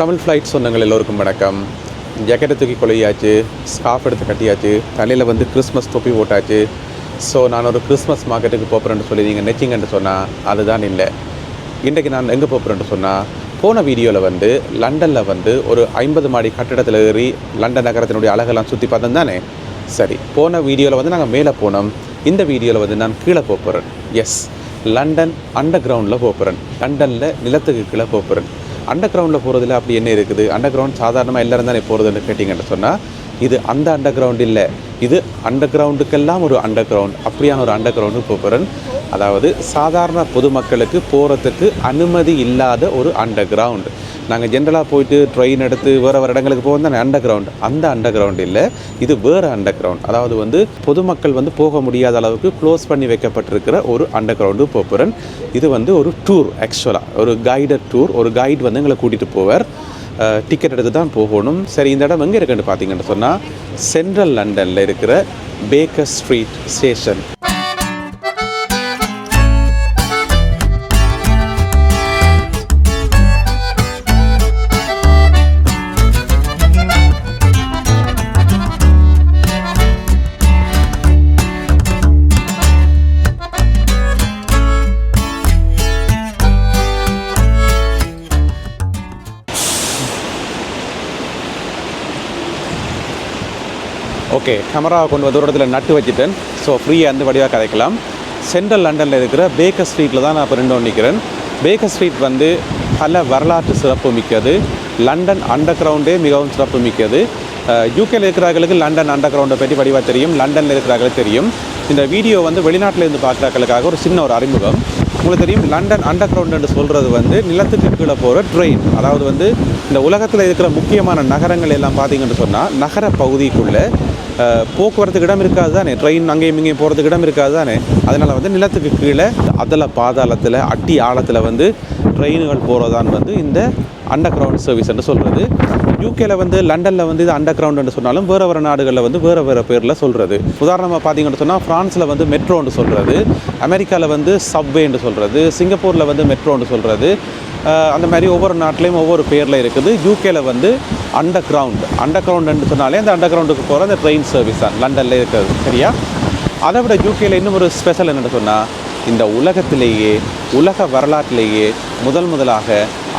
Tamil flight சொந்தங்கள் எல்லோருக்கும் வணக்கம். ஜக்கெட்டை தூக்கி கொலையாச்சு ஸ்காஃப் எடுத்து கட்டியாச்சு தலையில் வந்து கிறிஸ்மஸ் தொப்பி போட்டாச்சு. ஸோ நான் ஒரு கிறிஸ்மஸ் மார்க்கெட்டுக்கு போகிறேன்னு சொல்லி நீங்கள் நெச்சிங்கன்னு சொன்னால் அதுதான் இல்லை. இன்றைக்கு நான் எங்கே போகிறேன்னு சொன்னால் போன வீடியோவில் வந்து லண்டனில் வந்து ஒரு ஐம்பது மாடி கட்டிடத்தில் ஏறி லண்டன் நகரத்தினுடைய அழகெல்லாம் சுற்றி பார்த்தோம் தானே? சரி போன வீடியோவில் வந்து நாங்கள் மேலே போனோம். இந்த வீடியோவில் வந்து நான் கீழே போகிறேன் எஸ் லண்டன் அண்டர் கிரவுண்டில் போகிறேன் லண்டனில் நிலத்துக்கு கீழே போகிறேன் அண்டர் கிரவுண்டில் போகிறதுல அப்படி என்ன இருக்குது? அண்டர் கிரவுண்ட் சாதாரணமாக எல்லாரும் தானே போகிறதுன்னு கேட்டிங்கன்னு சொன்னால் இது அந்த அண்டர் கிரவுண்ட் இல்லை. இது அண்டர் கிரவுண்டுக்கெல்லாம் ஒரு அண்டர் கிரவுண்ட் அப்படியான ஒரு அண்டர் கிரவுண்டு போகிறேன். அதாவது சாதாரண பொதுமக்களுக்கு போகிறதுக்கு அனுமதி இல்லாத ஒரு அண்டர் கிரவுண்டு நாங்கள் ஜென்ரலாக போயிட்டு ட்ரெயின் எடுத்து வேறு வேறு இடங்களுக்கு போவோம் தானே? அண்டர் கிரவுண்ட் அந்த அண்டர் கிரவுண்ட் இல்லை. இது வேறு அண்டர் கிரவுண்ட் அதாவது வந்து பொதுமக்கள் வந்து போக முடியாத அளவுக்கு க்ளோஸ் பண்ணி வைக்கப்பட்டிருக்கிற ஒரு அண்டர் கிரவுண்டு போகிறேன். இது வந்து ஒரு டூர் ஆக்சுவலாக ஒரு கைடட் டூர் ஒரு கைடு வந்து எங்களை கூட்டிகிட்டு போவார். டிக்கெட் எடுத்து தான் போகணும். சரி இந்த இடம் எங்கே இருக்குன்னு பார்த்தீங்கன்னு சொன்னால் சென்ட்ரல் லண்டனில் இருக்கிற பேக்கர் ஸ்ட்ரீட் ஸ்டேஷன் ஓகே கேமராவை கொண்டு வந்து தூரத்தில் நட்டு வச்சுட்டேன். ஸோ ஃப்ரீயாக வந்து வடிவாக கதைக்கலாம். சென்ட்ரல் லண்டனில் இருக்கிற பேக்கர் ஸ்ட்ரீட்டில் தான் நான் இப்போ ரெண்டு நிற்கிறேன் பேக்கர் ஸ்ட்ரீட் வந்து பல வரலாற்று சிறப்பு மிக்கது. லண்டன் அண்டர் கிரவுண்டே மிகவும் சிறப்பு மிக்கது. யூகேல இருக்கிறவர்களுக்கு லண்டன் அண்டர் கிரவுண்டை பற்றி வடிவாக தெரியும். லண்டனில் இருக்கிறவர்களுக்கு தெரியும். இந்த வீடியோ வந்து வெளிநாட்டில் இருந்து ஒரு சின்ன ஒரு அறிமுகம். உங்களுக்கு தெரியும் லண்டன் அண்டர் கிரவுண்டுன்னு சொல்கிறது வந்து நிலத்துக்கு கீழே போகிற ட்ரெயின் அதாவது வந்து இந்த உலகத்தில் இருக்கிற முக்கியமான நகரங்கள் எல்லாம் பார்த்தீங்கன்னு சொன்னால் நகர பகுதிக்குள்ளே போக்குவரத்துக்கு இடம் இருக்காது தானே? ட்ரெயின் அங்கேயும் இங்கேயும் போகிறதுக்கு இடம் இருக்காது தானே? அதனால் வந்து நிலத்துக்கு கீழே அதில் பாதாளத்தில் அட்டி ஆழத்தில் வந்து ட்ரெயினுகள் போகிறதான் வந்து இந்த அண்டர் கிரவுண்ட் சர்வீஸ் என்று சொல்கிறது யூகேல வந்து லண்டனில் வந்து இது அண்டர் கிரவுண்டுன்னு சொன்னாலும் வேறு வேறு நாடுகளில் வந்து வேறு வேறு பேரில் சொல்கிறது உதாரணமாக பார்த்தீங்கன்னு சொன்னால் ஃப்ரான்ஸில் வந்து மெட்ரோன்னு சொல்கிறது அமெரிக்காவில் வந்து சப்வேன்னு சொல்கிறது சிங்கப்பூரில் வந்து மெட்ரோன்னு சொல்கிறது அந்த மாதிரி ஒவ்வொரு நாட்டிலையும் ஒவ்வொரு பேரில் இருக்குது. யூகேல வந்து அண்டர் கிரவுண்ட் அண்டர் கிரவுண்டுன்னு சொன்னாலே அந்த அண்டர் கிரவுண்டுக்கு போகிற அந்த ட்ரெயின் சர்வீஸ் தான். லண்டனில் இருக்கிறது. சரியா? அதை விட யூகேல இன்னும் ஒரு ஸ்பெஷல் என்னென்னு சொன்னால் இந்த உலகத்திலேயே உலக வரலாற்றிலேயே முதல் முதலாக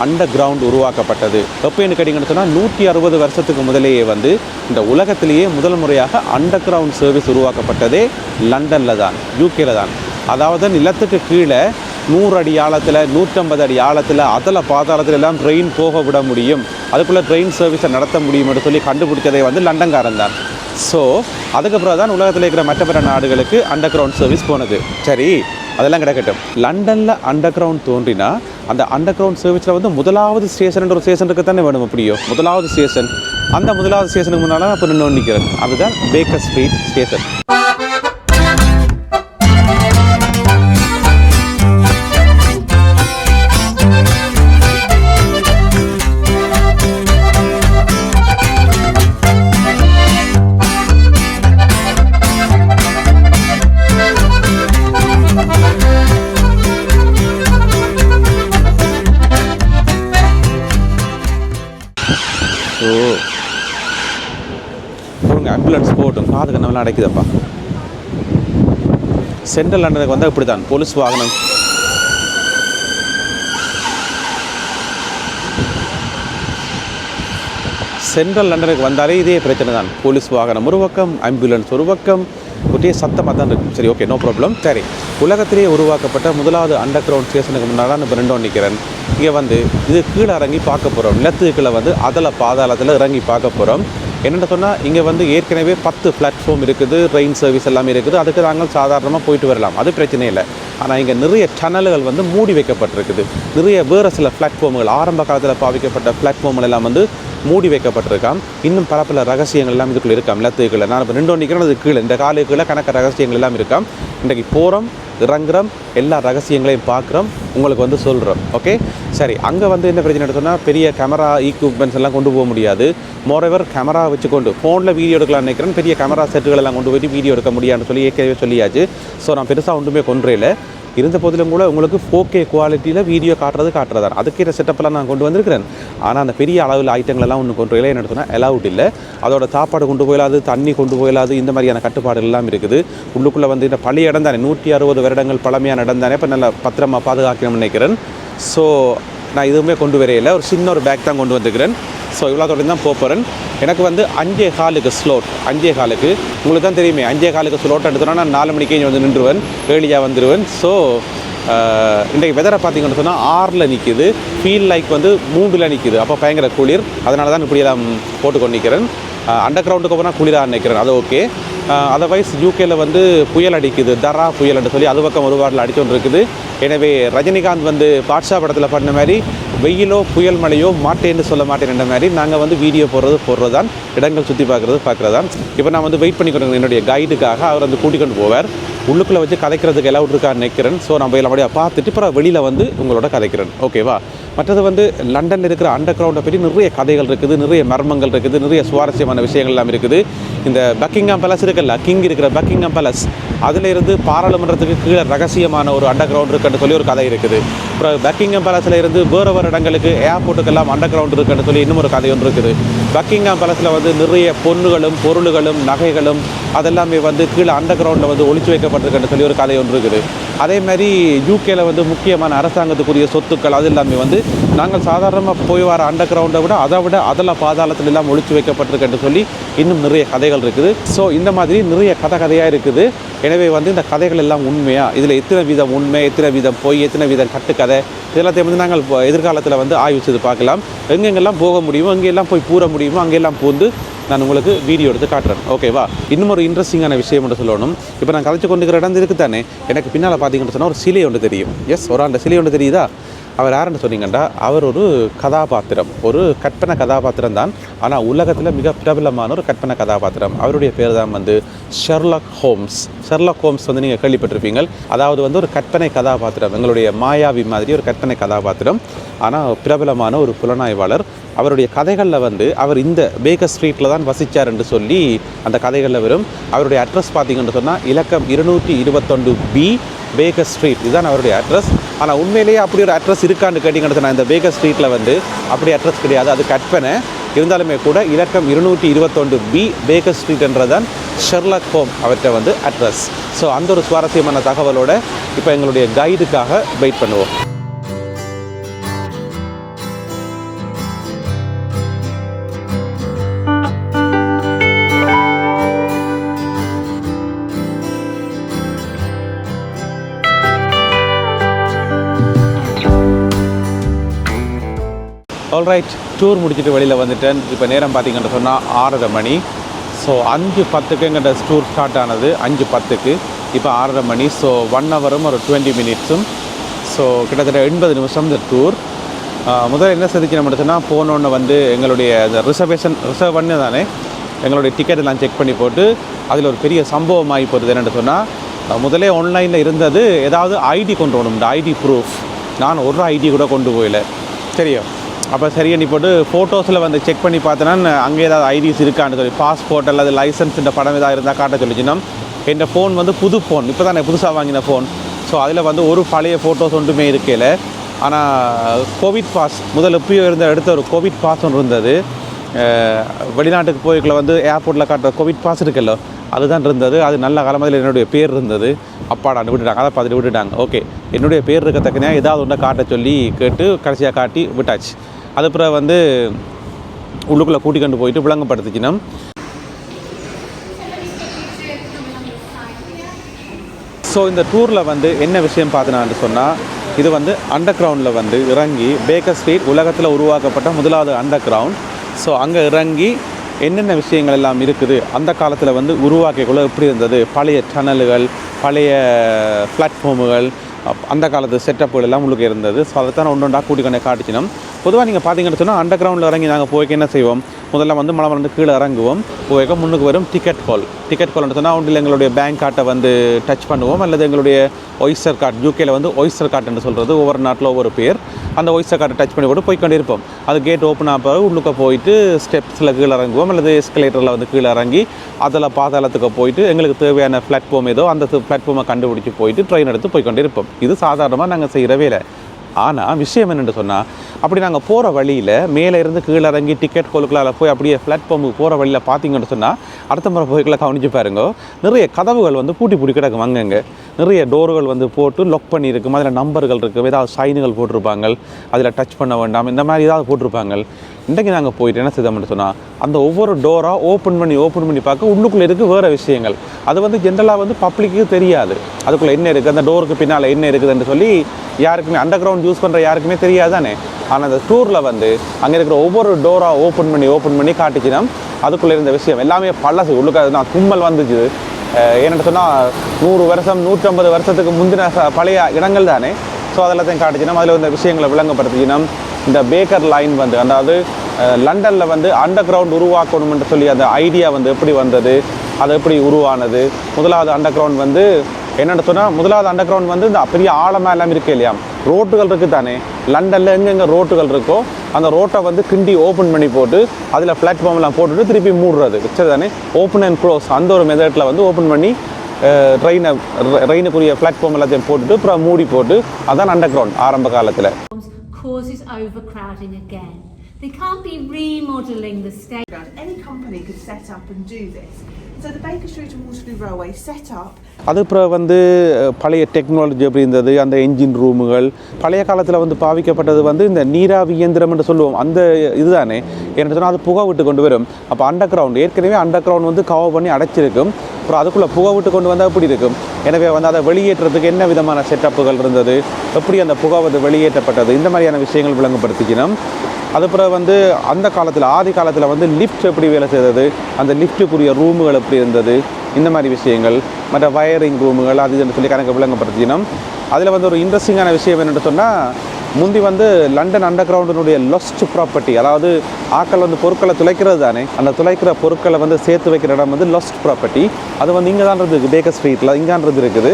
அண்டர் கிரவுண்ட் உருவாக்கப்பட்டது எப்போன்னு கேட்டிங்கன்னு சொன்னால் நூற்றி அறுபது வருஷத்துக்கு முதலேயே வந்து இந்த உலகத்திலேயே முதல் முறையாக அண்டர் கிரவுண்ட் சர்வீஸ் உருவாக்கப்பட்டதே லண்டனில் தான் யூகேல தான். அதாவது நிலத்துக்கு கீழே நூறு அடி ஆழத்தில் நூற்றம்பது அடி ஆழத்தில் அதில் பாதாளத்தில் எல்லாம் ட்ரெயின் போக விட முடியும். அதுக்குள்ளே ட்ரெயின் சர்வீஸை நடத்த முடியும்னு சொல்லி கண்டுபிடிச்சதே வந்து லண்டன்காரன் தான். ஸோ அதுக்கப்புறம் தான் உலகத்தில் இருக்கிற மற்ற பிற நாடுகளுக்கு அண்டர் கிரவுண்ட் சர்வீஸ் போனது. சரி அதெல்லாம் கிடைக்கட்டும். லண்டனில் அண்டர் கிரவுண்ட் தோன்றினா அந்த அண்டர் கிரவுண்ட் சர்வீஸில் வந்து முதலாவது ஸ்டேஷன் ஒரு ஸ்டேஷன் தானே வேணும் அப்படியோ? முதலாவது ஸ்டேஷன் அந்த முதலாவது ஸ்டேஷனுக்கு முன்னால் இப்போ நின்று நிற்கிறேன் அதுதான் பேக்கர் ஸ்ட்ரீட் ஸ்டேஷன் வாகனம்லாம் அடைக்குதப்பா சென்ட்ரல் லண்டனுக்கு வந்தால் இப்படி தான் போலீஸ் வாகனம். சென்ட்ரல் லண்டனுக்கு வந்தாலே இதே பிரச்சனை தான். போலீஸ் வாகனம் ஒரு பக்கம் ஆம்புலன்ஸ் ஒரு பக்கம் ஒரே சத்தமாக தான் இருக்கும் சரி ஓகே நோ ப்ராப்ளம் சரி உலகத்திலேயே உருவாக்கப்பட்ட முதலாவது அண்டர் கிரவுண்ட் ஸ்டேஷனுக்கு முன்னால் நான் இப்போ ரெண்டும் நிற்கிறேன் இங்கே வந்து இது கீழே இறங்கி பார்க்க போகிறோம் நிலத்துக்கு கீழே வந்து அதில் பாதாளத்தில் இறங்கி பார்க்க போகிறோம் என்னென்னு சொன்னால் இங்கே வந்து ஏற்கனவே பத்து பிளாட்ஃபார்ம் இருக்குது ட்ரெயின் சர்வீஸ் எல்லாமே இருக்குது. அதுக்கு நாங்கள் சாதாரணமாக போயிட்டு வரலாம். அது பிரச்சனை இல்லை. ஆனால் இங்கே நிறைய டனல்கள் வந்து மூடி வைக்கப்பட்டிருக்குது. நிறைய வேறு சில பிளாட்ஃபார்ம்கள் ஆரம்ப காலத்தில் பாவிக்கப்பட்ட பிளாட்ஃபார்ம்கள் எல்லாம் வந்து மூடி வைக்கப்பட்டிருக்காம். இன்னும் பல பல ரகசியங்கள் எல்லாம் இதுக்குள்ளே இருக்காம். நிலத்துக்குள்ள நான் இப்போ ரெண்டு நிற்கிறேன் அது கீழே. இந்த காலுக்குள்ளே கணக்க ரகசியங்கள் எல்லாம் இருக்காம். இன்றைக்கு போகிறோம் இறங்குறோம் எல்லா ரகசியங்களையும் பார்க்குறோம் உங்களுக்கு வந்து சொல்கிறோம் ஓகே சரி அங்கே வந்து என்ன பிரச்சனை சொன்னால் பெரிய கேமரா ஈக்யூப்மெண்ட்ஸ் எல்லாம் கொண்டு போக முடியாது. மோரவர் கேமரா வச்சுக்கொண்டு ஃபோனில் வீடியோ எடுக்கலாம்னு நினைக்கிறேன். பெரிய கேமரா செட்டுகள் எல்லாம் கொண்டு போயிட்டு வீடியோ எடுக்க முடியாதுன்னு சொல்லி ஏற்கனவே சொல்லியாச்சு. ஸோ நான் பெருசாக ஒன்றுமே கொன்றையில் இருந்த போதிலும் கூட உங்களுக்கு ஃபோர் கே குவாலிட்டியில் வீடியோ காட்டுறது காட்டுறதான் அதுக்கேற்ற செட்டப்பெல்லாம் நான் கொண்டு வந்திருக்கிறேன். ஆனால் அந்த பெரிய அளவில் ஐட்டங்கள் எல்லாம் ஒன்று கொண்டு போயில என்ன சொன்னால் அலவுட் இல்லை. அதோட சாப்பாடு கொண்டு போயிடாது தண்ணி கொண்டு போயிடாது இந்த மாதிரியான கட்டுப்பாடுகள் எல்லாம் இருக்குது. உள்ளுக்குள்ளே வந்து இந்த பழைய இடம் தானே நூற்றி அறுபது வருடங்கள் பழமையான இடம் தானே இப்போ நல்லா பத்திரமா பாதுகாக்கணும்னு நினைக்கிறேன். ஸோ நான் எதுவுமே கொண்டு வரையில. ஒரு சின்ன ஒரு பேக் தான் கொண்டு வந்துக்கிறேன் ஸோ இவ்வளோ தொடர்ந்து தான் போகிறேன் எனக்கு வந்து அஞ்சே காலுக்கு ஸ்லோட் அஞ்சே காலுக்கு. உங்களுக்கு தான் தெரியுமே அஞ்சே காலுக்கு ஸ்லோட் எடுத்தோன்னா நான் நாலு மணிக்கே வந்து நின்றுவேன் ஏர்லியாக வந்துடுவேன் ஸோ இன்றைக்கு வெதரை பார்த்தீங்கன்னு சொன்னால் ஆறில் நிற்கிது ஃபீல் லைக் வந்து மூன்றில் நிற்கிது அப்போ பயங்கர குளிர். அதனால தான் இப்படியெல்லாம் போட்டுக்கொண்டு நிற்கிறேன் அண்டர் கிரவுண்டுக்கு போனால் குளிராக நிற்கிறேன் அது ஓகே அதர்வைஸ் யூகேல வந்து புயல் அடிக்குது தரா புயல்னு சொல்லி அது பக்கம் ஒரு வாரில் அடிச்சுட்டு இருக்குது எனவே ரஜினிகாந்த் வந்து பாட்ஷா படத்தில் பண்ண மாதிரி வெயிலோ புயல் மழையோ மாட்டேன்னு சொல்ல மாட்டேன்ற மாதிரி நாங்கள் வந்து வீடியோ போடுறது போடுறது தான் இடங்கள் சுற்றி பார்க்குறது பார்க்குறது தான் இப்போ நான் வந்து வெயிட் பண்ணி என்னுடைய கைடுக்காக அவர் வந்து கூட்டிக் கொண்டு போவார். உள்ளுக்குள்ளே வச்சு கதைக்கிறதுக்கு எல்லாம் இருக்கா நினைக்கிறேன். ஸோ நம்ம எல்லாம் அப்படியே பார்த்துட்டு அப்புறம் வெளியில் வந்து உங்களோட கதைக்கிறேன். ஓகேவா மற்றது வந்து லண்டனில் இருக்கிற அண்டர் கிரவுண்டை பற்றி நிறைய கதைகள் இருக்குது நிறைய மர்மங்கள் இருக்குது நிறைய சுவாரஸ்யமான விஷயங்கள் எல்லாம் இருக்குது. இந்த பக்கிங்காம் பேலஸ் இருக்குல்ல கிங் இருக்கிற பக்கிங்காம் பேலஸ் அதிலிருந்து பாராளுமன்றத்துக்கு கீழே ரகசியமான ஒரு அண்டர் கிரவுண்ட் இருக்குன்னு சொல்லி ஒரு கதை இருக்குது. அப்புறம் பக்கிங்காம் பேலஸில் இருந்து வேறு வேறு இடங்களுக்கு ஏர்போர்ட்டுக்கெல்லாம் அண்டர் கிரவுண்ட் இருக்குன்னு சொல்லி இன்னும் ஒரு கதை ஒன்று இருக்குது. பக்கிங்காம் பேலஸில் வந்து நிறைய பொண்ணுகளும் பொருள்களும் நகைகளும் அதெல்லாமே வந்து கீழே அண்டர் கிரவுண்டில் வந்து ஒழிச்சு வைக்கப்பட்டிருக்குன்னு சொல்லி ஒரு கதை ஒன்று இருக்குது. அதே மாதிரி யூகேல வந்து முக்கியமான அரசாங்கத்துக்குரிய சொத்துக்கள் அது எல்லாமே வந்து நாங்கள் சாதாரணமாக போய் வர அண்டர் கிரவுண்டை விட அதை விட அதில் பாதாளத்தில் எல்லாம் ஒழிச்சு வைக்கப்பட்டிருக்குன்னு சொல்லி இன்னும் நிறைய கதைகள் இருக்குது. ஸோ இந்த மாதிரி நிறைய கதை கதையாக இருக்குது. எனவே வந்து இந்த கதைகள் எல்லாம் உண்மையா? இதில் எத்தனை வீதம் உண்மை எத்தனை வீதம் பொய் எத்தனை வீதம் கட்டுக்கதை? இதெல்லாத்தையும் வந்து நாங்கள் இப்போ எதிர்காலத்தில் வந்து ஆய்வு செய்து பார்க்கலாம். எங்கெங்கெல்லாம் போக முடியுமோ எங்கெல்லாம் போய் பூர முடியுமோ அங்கெல்லாம் பூந்து நான் உங்களுக்கு வீடியோ எடுத்து காட்டுறேன். ஓகேவா இன்னும் ஒரு இன்ட்ரெஸ்டிங்கான விஷயம் ஒன்று சொல்லணும். இப்போ நான் கதைச்சு கொண்டுக்கிற இடம் இருக்குது தானே. எனக்கு பின்னால் பார்த்தீங்கன்னு சொன்னால் ஒரு சிலை ஒன்று தெரியும். எஸ் ஒரு அந்த சிலை ஒன்று தெரியுதா? அவர் யாருன்னு சொன்னீங்கன்னா அவர் ஒரு கதாபாத்திரம். ஒரு கற்பனை கதாபாத்திரம் தான். ஆனால் உலகத்தில் மிக பிரபலமான ஒரு கற்பனை கதாபாத்திரம். அவருடைய பேர் தான் வந்து ஷெர்லாக் ஹோம்ஸ் ஷெர்லாக் ஹோம்ஸ் வந்து நீங்கள் கேள்விப்பட்டிருப்பீங்க அதாவது வந்து ஒரு கற்பனை கதாபாத்திரம். எங்களுடைய மாயாவி மாதிரி ஒரு கற்பனை கதாபாத்திரம். ஆனால் பிரபலமான ஒரு புலனாய்வாளர். அவருடைய கதைகளில் வந்து அவர் இந்த பேக்கர் ஸ்ட்ரீட்டில் தான் வசித்தார் என்று சொல்லி அந்த கதைகளில் வரும். அவருடைய அட்ரஸ் பார்த்தீங்கன்னு சொன்னால் இலக்கம் இருநூற்றி இருபத்தொண்டு பி பேக்கர் ஸ்ட்ரீட் இதுதான் அவருடைய அட்ரஸ் ஆனால் உண்மையிலேயே அப்படி ஒரு அட்ரஸ் இருக்கான்னு கேட்டிங்கிறது நான் இந்த பேக்கர் ஸ்ட்ரீட்டில் வந்து அப்படி அட்ரஸ் கிடையாது. அது கட் பண்ண. இருந்தாலுமே கூட இலக்கம் இருநூற்றி இருபத்தொன்று பி பேக்கர் ஸ்ட்ரீட் என்றதான் ஷெர்லக் ஹோம் அவர்கிட்ட வந்து அட்ரஸ் ஸோ அந்த ஒரு சுவாரஸ்யமான தகவலோட இப்போ எங்களுடைய கைடுக்காக வெயிட் பண்ணுவோம். ஆல்ரைட் டூர் முடிச்சுட்டு வெளியில் வந்துட்டேன். இப்போ நேரம் பார்த்தீங்கன்னு சொன்னால் ஆறரை மணி. ஸோ அஞ்சு பத்துக்கு எங்கிட்ட டூர் ஸ்டார்ட் ஆனது. அஞ்சு பத்துக்கு. இப்போ ஆறரை மணி. ஸோ ஒன் ஹவரும் ஒரு டுவெண்ட்டி மினிட்ஸும் ஸோ கிட்டத்தட்ட எண்பது நிமிஷம் இந்த டூர் முதல்ல என்ன செஞ்சுச்சு நம்ம சொன்னால் போனோன்னு வந்து எங்களுடைய இந்த ரிசர்வேஷன் ரிசர்வ் பண்ணி தானே? எங்களுடைய டிக்கெட் எல்லாம் செக் பண்ணி போட்டு அதில் ஒரு பெரிய சம்பவம் ஆகி போகிறது என்னென்னு சொன்னால் முதலே ஆன்லைனில் இருந்தது. ஏதாவது ஐடி கொண்டு வரணும். இந்த ஐடி ப்ரூஃப் நான் ஒரு ஐடி கூட கொண்டு போயில தெரியும் அப்போ சரியா நீ போட்டு ஃபோட்டோஸில் வந்து செக் பண்ணி பார்த்தேன்னா அங்கே ஏதாவது ஐடிஸ் இருக்கான்னு சொல்லி பாஸ்போர்ட் அல்லது லைசன்ஸ் இந்த படம் ஏதாவது இருந்தால் காட்ட சொல்லிச்சுன்னா என் ஃபோன் வந்து புது ஃபோன் இப்போ தான் புதுசாக வாங்கின ஃபோன் ஸோ அதில் வந்து ஒரு பழைய ஃபோட்டோஸ் ஒன்றுமே இருக்கையில் ஆனால் கோவிட் பாஸ் முதல் எப்பயோ இருந்த எடுத்த ஒரு கோவிட் பாஸ் ஒன்று இருந்தது. வெளிநாட்டுக்கு போய்க்குள்ள வந்து ஏர்போர்ட்டில் காட்டுற கோவிட் பாஸ் இருக்குல்ல அதுதான் இருந்தது. அது நல்ல காலமதில் என்னுடைய பேர் இருந்தது. அப்பாடான்னு விட்டுட்டாங்க அதை பார்த்துட்டு விட்டுட்டாங்க. ஓகே என்னுடைய பேர் இருக்கத்தக்கனே ஏதாவது ஒன்றை காட்ட சொல்லி கேட்டு கடைசியாக காட்டி விட்டாச்சு. அதுப்புறம் வந்து உள்ளுக்குள்ளே கூட்டி கொண்டு போயிட்டு விளங்கப்படுத்துச்சினம் ஸோ இந்த டூரில் வந்து என்ன விஷயம் பார்த்தினான்னு சொன்னால் இது வந்து அண்டர் கிரவுண்டில் வந்து இறங்கி பேக்கர் ஸ்ட்ரீட் உலகத்தில் உருவாக்கப்பட்ட முதலாவது அண்டர் கிரவுண்ட் ஸோ அங்கே இறங்கி என்னென்ன விஷயங்கள் எல்லாம் இருக்குது அந்த காலத்தில் வந்து உருவாக்கிக்குள்ளே எப்படி இருந்தது? பழைய டனல்கள் பழைய பிளாட்ஃபார்முகள் அந்த காலத்து செட்டப்புகள் எல்லாம் உங்களுக்கு இருந்தது. ஸோ அதை தான் ஒன்று ஒன்றா கூட்டிக்கொண்டே காட்டிச்சினோம். பொதுவாக நீங்கள் பார்த்தீங்கன்னு சொன்னால் அண்டர் கிரவுண்டில் இறங்கி நாங்கள் போய்க்கு என்ன செய்வோம்? முதல்ல வந்து மலை வந்து கீழே இறங்குவோம். போய்க்க முன்னுக்கு வரும் டிக்கெட் கால் டிக்கெட் கால் சொன்னால் ஒன்றில் எங்களுடைய பேங்க் கார்ட்டை வந்து டச் பண்ணுவோம். அல்லது எங்களுடைய ஒய்சர் கார்டு யூகேல வந்து ஒய்சர் கார்டுன்னு சொல்கிறது ஒவ்வொரு நாட்டில் ஒவ்வொரு பேர். அந்த ஒய்ஸ்டர் கார்டை டச் பண்ணி போட்டு போய்க்கொண்டே இருப்போம் அது கேட் ஓப்பன் ஆக உள்ளுக்க போயிட்டு ஸ்டெப்ஸில் கீழே இறங்குவோம். அல்லது எஸ்கலேட்டரில் வந்து கீழே இறங்கி அதில் பாதாளத்துக்கு போயிட்டு எங்களுக்கு தேவையான பிளாட்ஃபார்ம் ஏதோ அந்த பிளாட்ஃபார்மை கண்டுபிடிச்சி போயிட்டு ட்ரெயின் எடுத்து போய்க்கொண்டே இருப்போம் இது சாதாரணமாக நாங்கள் செய்கிற வேலை. ஆனால் விஷயம் என்னென்னு சொன்னால் அப்படி நாங்கள் போகிற வழியில் மேலே இருந்து கீழே இறங்கி டிக்கெட் கொலுக்களால் போய் அப்படியே பிளாட்ஃபார்முக்கு போகிற வழியில் பார்த்தீங்கன்னு சொன்னால் அடுத்த முறை போய்க்குள்ள கவனிச்சு பாருங்க. நிறைய கதவுகள் வந்து பூட்டி பூட்டி கிடக்கும் அங்கங்க நிறைய டோர்கள் வந்து போட்டு லொக் பண்ணியிருக்கும் அதில் நம்பர்கள் இருக்குது ஏதாவது சைனுகள் போட்டிருப்பாங்க. அதில் டச் பண்ண வேண்டாம். இந்த மாதிரி ஏதாவது போட்டிருப்பாங்க. இன்றைக்கு நாங்கள் போயிட்டு என்ன செய்தோம்னு சொன்னால் அந்த ஒவ்வொரு டோராக ஓப்பன் பண்ணி ஓப்பன் பண்ணி பார்க்க உள்ளுக்குள்ளே இருக்குது வேறு விஷயங்கள். அது வந்து ஜென்ரலாக வந்து பப்ளிக்கு தெரியாது. அதுக்குள்ளே என்ன இருக்குது அந்த டோருக்கு பின்னால் என்ன இருக்குதுன்னு சொல்லி யாருக்குமே அண்டர் கிரவுண்ட் யூஸ் பண்ணுற யாருக்குமே தெரியாது தானே ஆனால் அந்த டூரில் வந்து அங்கே இருக்கிற ஒவ்வொரு டோராக ஓப்பன் பண்ணி ஓப்பன் பண்ணி காட்டுச்சுன்னா அதுக்குள்ளே இருந்த விஷயம் எல்லாமே பழசு உள்ளுக்கு அது நான் தும்மல் வந்துச்சு. ஏன்னு சொன்னால் நூறு வருஷம் நூற்றம்பது வருஷத்துக்கு முந்தின பழைய இடங்கள் தானே? ஸோ அதெல்லாத்தையும் காட்டுச்சுன்னா அதில் இந்த விஷயங்களை விளங்கப்படுத்திச்சுன்னா இந்த பேக்கர் லைன் வந்து அதாவது லண்டனில் வந்து அண்டர் கிரவுண்ட் உருவாக்கணும்னு சொல்லி அந்த ஐடியா வந்து எப்படி வந்தது? அது எப்படி உருவானது? முதலாவது அண்டர் கிரவுண்ட் வந்து என்னென்னு சொன்னால் முதலாவது அண்டர் கிரவுண்ட் வந்து இந்த பெரிய ஆழமாக எல்லாம் இருக்கு இல்லையா ரோட்டுகள் இருக்குது தானே லண்டனில் எங்கெங்கே ரோட்டுகள் இருக்கோ அந்த ரோட்டை வந்து கிண்டி ஓப்பன் பண்ணி போட்டு அதில் பிளாட்ஃபார்ம்லாம் போட்டுட்டு திருப்பி மூடுறது சரி தானே ஓப்பன் அண்ட் க்ளோஸ் அந்த ஒரு மெத்தடில் வந்து ஓப்பன் பண்ணி ட்ரெயினை ட்ரெயினுக்குரிய பிளாட்ஃபார்ம் எல்லாத்தையும் போட்டுட்டு அப்புறம் மூடி போட்டு அதான் அண்டர் கிரவுண்ட் ஆரம்ப காலத்தில் causes overcrowding again. They can't be remodelling the state. Any company could set up and do this. அதுப்புறம் அது வந்து பழைய டெக்னாலஜி எப்படி இருந்தது அந்த என்ஜின் ரூமுகள் பழைய காலத்தில் வந்து பாவிக்கப்பட்டது வந்து இந்த நீராவி இயந்திரம் என்று சொல்லுவோம் அந்த இதுதானே. என்ன சொன்னால் அது புகை விட்டு கொண்டு வரும். அப்போ அண்டர் கிரவுண்ட் ஏற்கனவே அண்டர் கிரவுண்ட் வந்து கவர் பண்ணி அடைச்சிருக்கும். அப்புறம் அதுக்குள்ளே புகை விட்டு கொண்டு வந்தால் எப்படி இருக்கும்? எனவே வந்து அதை வெளியேற்றுறதுக்கு என்ன விதமான செட்டப்புகள் இருந்தது? எப்படி அந்த புகை வந்து வெளியேற்றப்பட்டது? இந்த மாதிரியான விஷயங்கள் விளங்கப்படுத்திக்கணும். அதுக்கப்புறம் வந்து அந்த காலத்தில் ஆதி காலத்தில் வந்து லிஃப்ட் எப்படி வேலை செய்தது? அந்த லிஃப்ட்டுக்குரிய ரூமுகள் எப்படி இருந்தது? இந்த மாதிரி விஷயங்கள் மற்ற வயரிங் ரூமுகள் அது இதுன்னு சொல்லி கணக்கு விளங்கப்படுத்தினோம் அதில் வந்து ஒரு இன்ட்ரெஸ்டிங்கான விஷயம் என்னென்னு சொன்னால் முந்தி வந்து லண்டன் அண்டர் கிரவுண்டினுடைய லொஸ்ட் ப்ராப்பர்ட்டி அதாவது ஆக்கள் வந்து பொருட்களை துளைக்கிறது தானே அந்த துளைக்கிற பொருட்களை வந்து சேர்த்து வைக்கிற இடம் வந்து லொஸ்ட் ப்ராப்பர்ட்டி அது வந்து இங்கே தான் இருக்குது பேக்கர் ஸ்ட்ரீட்டில் இங்கான்றது இருக்குது.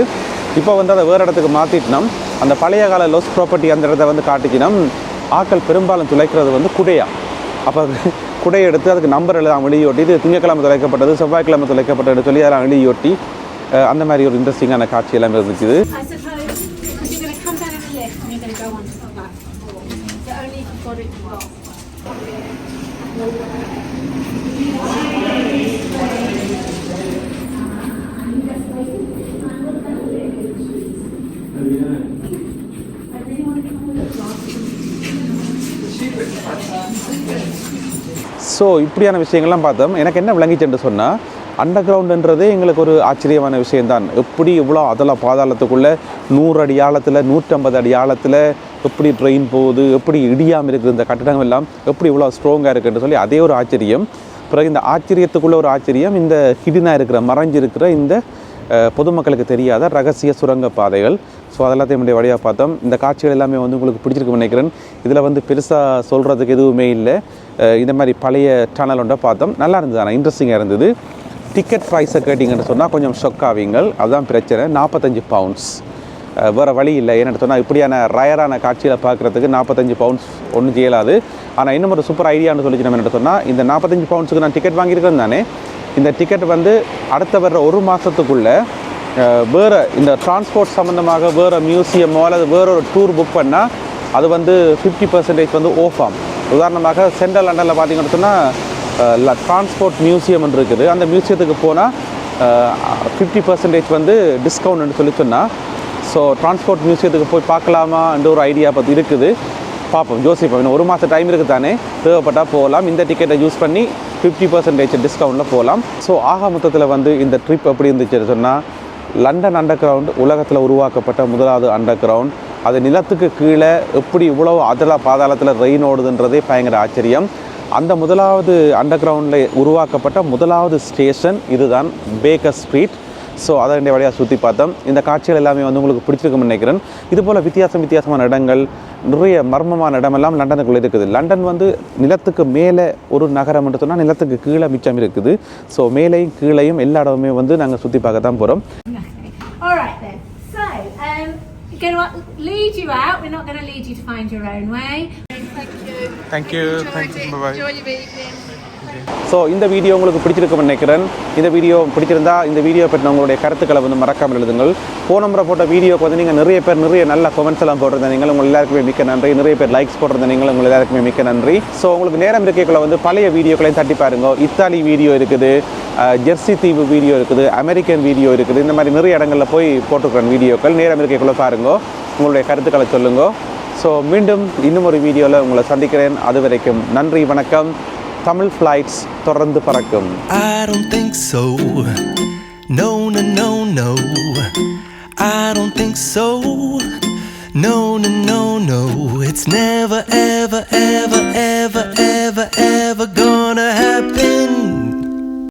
இப்போ வந்து அதை வேறு இடத்துக்கு மாற்றிட்டோம் அந்த பழைய கால லொஸ்ட் ப்ராப்பர்ட்டி அந்த இடத்த வந்து காட்டிக்கினோம். ஆக்கள் பெரும்பாலும் துளைக்கிறது வந்து குடையா. அப்போ குடையை எடுத்து அதுக்கு நம்பர் எழுதாம வெளியொட்டி இது திங்கக்கிழமை துளைக்கப்பட்டது செவ்வாய்க்கிழமை துளைக்கப்பட்டது சொல்லி அதெல்லாம் வெளியொட்டி அந்த மாதிரி ஒரு இன்ட்ரெஸ்டிங்கான காட்சி எல்லாமே இருந்துச்சு. Thank you. ஸோ இப்படியான விஷயங்கள்லாம் பார்த்தோம். எனக்கு என்ன விளங்கிச்சுன்னு சொன்னால் அண்டர் கிரவுண்டுன்றதே எங்களுக்கு ஒரு ஆச்சரியமான விஷயம்தான். எப்படி இவ்வளோ அதெல்லாம் பாதாளத்துக்குள்ளே நூறு அடி ஆழத்தில் நூற்றம்பது அடி ஆழத்தில் எப்படி ட்ரெயின் போகுது எப்படி இடியாமல் இருக்குது இந்த கட்டடங்கள் எல்லாம் எப்படி இவ்வளோ ஸ்ட்ராங்காக இருக்குன்னு சொல்லி அதே ஒரு ஆச்சரியம். பிறகு இந்த ஆச்சரியத்துக்குள்ள ஒரு ஆச்சரியம் இந்த ஹிடினாக இருக்கிற மறைஞ்சிருக்கிற இந்த பொதுமக்களுக்கு தெரியாத ரகசிய சுரங்க பாதைகள். ஸோ அதெல்லாத்தையும் முன்னாடி வழியாக பார்த்தோம். இந்த காட்சிகள் எல்லாமே வந்து உங்களுக்கு பிடிச்சிருக்குன்னு நினைக்கிறேன். இதில் வந்து பெருசாக சொல்கிறதுக்கு எதுவுமே இல்லை. இந்த மாதிரி பழைய டனல் ஒன்றை பார்த்தோம். நல்லா இருந்தது ஆனால் இன்ட்ரெஸ்டிங்காக இருந்தது. டிக்கெட் ப்ரைஸை கேட்டிங்கன்னு சொன்னால் கொஞ்சம் ஷொக் ஆவீங்கள். அதுதான் பிரச்சனை. நாற்பத்தஞ்சு பவுண்ட்ஸ் வேறு வழி இல்லை. ஏன்னு சொன்னால் இப்படியான ரயரான காட்சியில் பார்க்குறதுக்கு நாற்பத்தஞ்சு பவுண்ட்ஸ் ஒன்றும் செய்யலாது ஆனால் இன்னும் ஒரு சூப்பர் ஐடியான்னு சொல்லி நம்ம என்ன சொன்னால் இந்த நாற்பத்தஞ்சு பவுண்ட்ஸுக்கு நான் டிக்கெட் வாங்கியிருக்கேன் தானே. இந்த டிக்கெட் வந்து அடுத்த வர்ற ஒரு மாதத்துக்குள்ளே வேறு இந்த டிரான்ஸ்போர்ட் சம்மந்தமாக வேறு மியூசியமோ அல்லது வேற ஒரு டூர் புக் பண்ணால் அது வந்து ஃபிஃப்டி பர்சன்டேஜ் வந்து ஓஃபாம் உதாரணமாக சென்ட்ரல் லண்டனில் பார்த்தீங்கன்னு சொன்னால் டிரான்ஸ்போர்ட் மியூசியம் இருக்குது. அந்த மியூசியத்துக்கு போனால் ஃபிஃப்டி பர்சன்டேஜ் வந்து டிஸ்கவுண்ட்னு சொல்லி சொன்னால் ஸோ டிரான்ஸ்போர்ட் மியூசியத்துக்கு போய் பார்க்கலாமான்ற ஒரு ஐடியா பற்றி இருக்குது. பார்ப்போம் யோசிப்போம். இன்னும் ஒரு மாதம் டைம் இருக்குது தானே? தேவைப்பட்டால் போகலாம். இந்த டிக்கெட்டை யூஸ் பண்ணி ஃபிஃப்டி பர்சன்டேஜ் டிஸ்கவுண்ட்டில் போகலாம். ஸோ ஆக மொத்தத்தில் வந்து இந்த ட்ரிப் எப்படி இருந்துச்சுன்னு சொன்னால் லண்டன் அண்டர் கிரவுண்ட் உலகத்தில் உருவாக்கப்பட்ட முதலாவது அண்டர் கிரவுண்ட் அது நிலத்துக்கு கீழே எப்படி இவ்வளோ அதில் பாதாளத்தில் ரெயின் ஓடுதுன்றதே பயங்கர ஆச்சரியம். அந்த முதலாவது அண்டர் கிரவுண்டில் உருவாக்கப்பட்ட முதலாவது ஸ்டேஷன் இதுதான் பேக்கர் ஸ்ட்ரீட் ஸோ அதை ரெண்டு வழியாக சுற்றி பார்த்தோம். இந்த காட்சிகள் எல்லாமே வந்து உங்களுக்கு பிடிச்சிருக்கும்னு நினைக்கிறேன். இது போல் வித்தியாசம் வித்தியாசமான இடங்கள் நிறைய மர்மமான இடமெல்லாம் லண்டனுக்குள்ளே இருக்குது. லண்டன் வந்து நிலத்துக்கு மேலே ஒரு நகரம் என்று சொன்னால் நிலத்துக்கு கீழே மிச்சம் இருக்குது. ஸோ மேலேயும் கீழேயும் எல்லா இடமுமே வந்து நாங்கள் சுற்றி பார்க்க தான் போகிறோம் gonna lead you out. We're not gonna lead you to find your own way. Thank you. Thank you. Thank you. Bye bye. Enjoy your evening. So இந்த வீடியோ உங்களுக்கு பிடிச்சிருக்கும்னு நினைக்கிறேன். இந்த வீடியோ பிடிச்சிருந்தா இந்த வீடியோ பற்றின உங்களுடைய கருத்துக்களை வந்து மறக்காமல் எழுதுங்கள். போன முறை போட்ட வீடியோக்கு வந்து நீங்கள் நிறைய பேர் நிறைய நல்ல கமெண்ட்ஸ் எல்லாம் போட்டிருந்தீங்கள் உங்கள் எல்லாருக்குமே மிக்க நன்றி. நிறைய பேர் லைக்ஸ் போட்டிருந்தீங்கள் உங்கள் எல்லாருக்குமே மிக்க நன்றி. ஸோ உங்களுக்கு நேரம் இருக்கைக்குள்ள வந்து பழைய வீடியோக்களையும் தட்டி பாருங்க. இத்தாலி வீடியோ இருக்குது ஜெர்சி தீவு வீடியோ இருக்குது அமெரிக்கன் வீடியோ இருக்குது. இந்த மாதிரி நிறைய இடங்களில் போய் போட்டுருக்கிறேன் வீடியோக்கள் நேரம் இருக்கைக்குள்ள பாருங்க. உங்களுடைய கருத்துக்களை சொல்லுங்க. ஸோ மீண்டும் இன்னும் ஒரு வீடியோவில் உங்களை சந்திக்கிறேன். அது வரைக்கும் நன்றி வணக்கம். தமிழ் ஃப்ளைட்ஸ் தொடர்ந்து பறக்கும் I don't think so. No, no, no, no. I don't think so. No, no, no, no. It's never, ever, ever, ever, ever, ever gonna